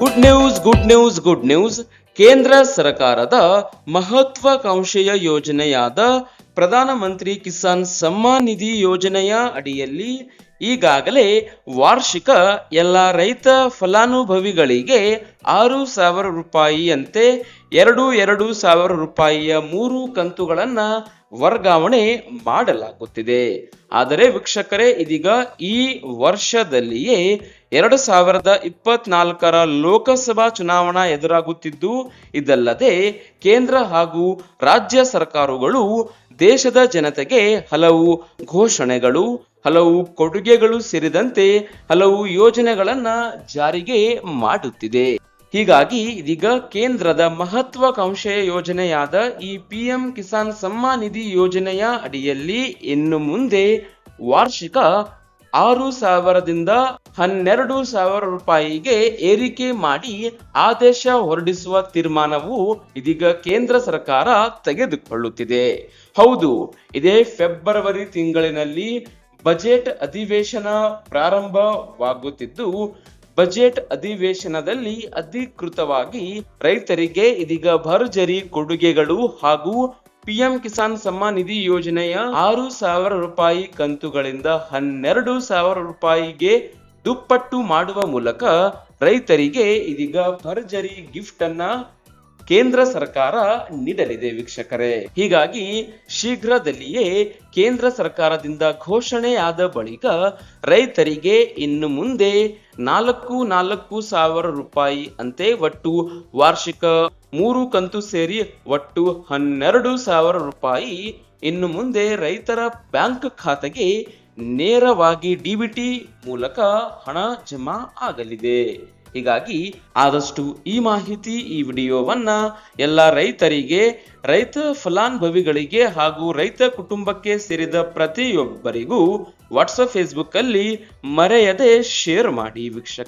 Good news good news good news ಕೇಂದ್ರ ಸರ್ಕಾರದ ಮಹತ್ವಾಕಾಂಕ್ಷೆಯ ಯೋಜನೆಯಾದ ಪ್ರಧಾನಮಂತ್ರಿ ಕಿಸಾನ್ ಸಮ್ಮಾನ್ ನಿಧಿ ಯೋಜನೆಯ ಅಡಿಯಲ್ಲಿ ಈಗಾಗಲೇ ವಾರ್ಷಿಕ ಎಲ್ಲ ರೈತ ಫಲಾನುಭವಿಗಳಿಗೆ ಆರು ಸಾವಿರ ರೂಪಾಯಿಯಂತೆ ಎರಡು ಎರಡು ಸಾವಿರ ರೂಪಾಯಿಯ ಮೂರು ಕಂತುಗಳನ್ನು ವರ್ಗಾವಣೆ ಮಾಡಲಾಗುತ್ತಿದೆ. ಆದರೆ ವೀಕ್ಷಕರೇ, ಇದೀಗ ಈ ವರ್ಷದಲ್ಲಿಯೇ ಎರಡು ಸಾವಿರದ ಇಪ್ಪತ್ನಾಲ್ಕರ ಲೋಕಸಭಾ ಚುನಾವಣಾ ಎದುರಾಗುತ್ತಿದ್ದು, ಇದಲ್ಲದೆ ಕೇಂದ್ರ ಹಾಗೂ ರಾಜ್ಯ ಸರ್ಕಾರಗಳು ದೇಶದ ಜನತೆಗೆ ಹಲವು ಘೋಷಣೆಗಳು, ಹಲವು ಕೊಡುಗೆಗಳು ಸೇರಿದಂತೆ ಹಲವು ಯೋಜನೆಗಳನ್ನ ಜಾರಿಗೆ ಮಾಡುತ್ತಿದೆ. ಹೀಗಾಗಿ ಇದೀಗ ಕೇಂದ್ರದ ಮಹತ್ವಾಕಾಂಕ್ಷೆಯ ಯೋಜನೆಯಾದ ಈ ಪಿ ಎಂ ಕಿಸಾನ್ ಸಮ್ಮಾನ್ ನಿಧಿ ಯೋಜನೆಯ ಅಡಿಯಲ್ಲಿ ಇನ್ನು ಮುಂದೆ ವಾರ್ಷಿಕ ಆರು ಸಾವಿರದಿಂದ ಹನ್ನೆರಡು ಸಾವಿರ ರೂಪಾಯಿಗೆ ಏರಿಕೆ ಮಾಡಿ ಆದೇಶ ಹೊರಡಿಸುವ ತೀರ್ಮಾನವು ಇದೀಗ ಕೇಂದ್ರ ಸರ್ಕಾರ ತೆಗೆದುಕೊಳ್ಳುತ್ತಿದೆ. ಹೌದು, ಇದೇ ಫೆಬ್ರವರಿ ತಿಂಗಳಿನಲ್ಲಿ ಬಜೆಟ್ ಅಧಿವೇಶನ ಪ್ರಾರಂಭವಾಗುತ್ತಿದ್ದು, ಬಜೆಟ್ ಅಧಿವೇಶನದಲ್ಲಿ ಅಧಿಕೃತವಾಗಿ ರೈತರಿಗೆ ಇದೀಗ ಭರ್ಜರಿ ಕೊಡುಗೆಗಳು ಹಾಗೂ ಪಿಎಂ ಕಿಸಾನ್ ಸಮ್ಮಾನ್ ನಿಧಿ ಯೋಜನೆಯ ಆರು ಸಾವಿರ ರೂಪಾಯಿ ಕಂತುಗಳಿಂದ ಹನ್ನೆರಡು ಸಾವಿರ ರೂಪಾಯಿಗೆ ದುಪ್ಪಟ್ಟು ಮಾಡುವ ಮೂಲಕ ರೈತರಿಗೆ ಇದೀಗ ಭರ್ಜರಿ ಗಿಫ್ಟ್ ಅನ್ನ ಕೇಂದ್ರ ಸರ್ಕಾರ ನೀಡಲಿದೆ ವೀಕ್ಷಕರೇ. ಹೀಗಾಗಿ ಶೀಘ್ರದಲ್ಲಿಯೇ ಕೇಂದ್ರ ಸರ್ಕಾರದಿಂದ ಘೋಷಣೆಯಾದ ಬಳಿಕ ರೈತರಿಗೆ ಇನ್ನು ಮುಂದೆ ನಾಲ್ಕು ನಾಲ್ಕು ಸಾವಿರ ರೂಪಾಯಿ ಅಂತೆ ಒಟ್ಟು ವಾರ್ಷಿಕ ಮೂರು ಕಂತು ಸೇರಿ ಒಟ್ಟು ಹನ್ನೆರಡು ಸಾವಿರ ರೂಪಾಯಿ ಇನ್ನು ಮುಂದೆ ರೈತರ ಬ್ಯಾಂಕ್ ಖಾತೆಗೆ ನೇರವಾಗಿ ಡಿಬಿಟಿ ಮೂಲಕ ಹಣ ಜಮಾ ಆಗಲಿದೆ. ಹೀಗಾಗಿ ಆದಷ್ಟು ಈ ಮಾಹಿತಿ, ಈ ವಿಡಿಯೋವನ್ನ ಎಲ್ಲ ರೈತರಿಗೆ, ರೈತ ಫಲಾನುಭವಿಗಳಿಗೆ ಹಾಗೂ ರೈತ ಕುಟುಂಬಕ್ಕೆ ಸೇರಿದ ಪ್ರತಿಯೊಬ್ಬರಿಗೂ ವಾಟ್ಸಪ್ ಫೇಸ್ಬುಕ್ ಅಲ್ಲಿ ಮರೆಯದೆ ಶೇರ್ ಮಾಡಿ ವೀಕ್ಷಕ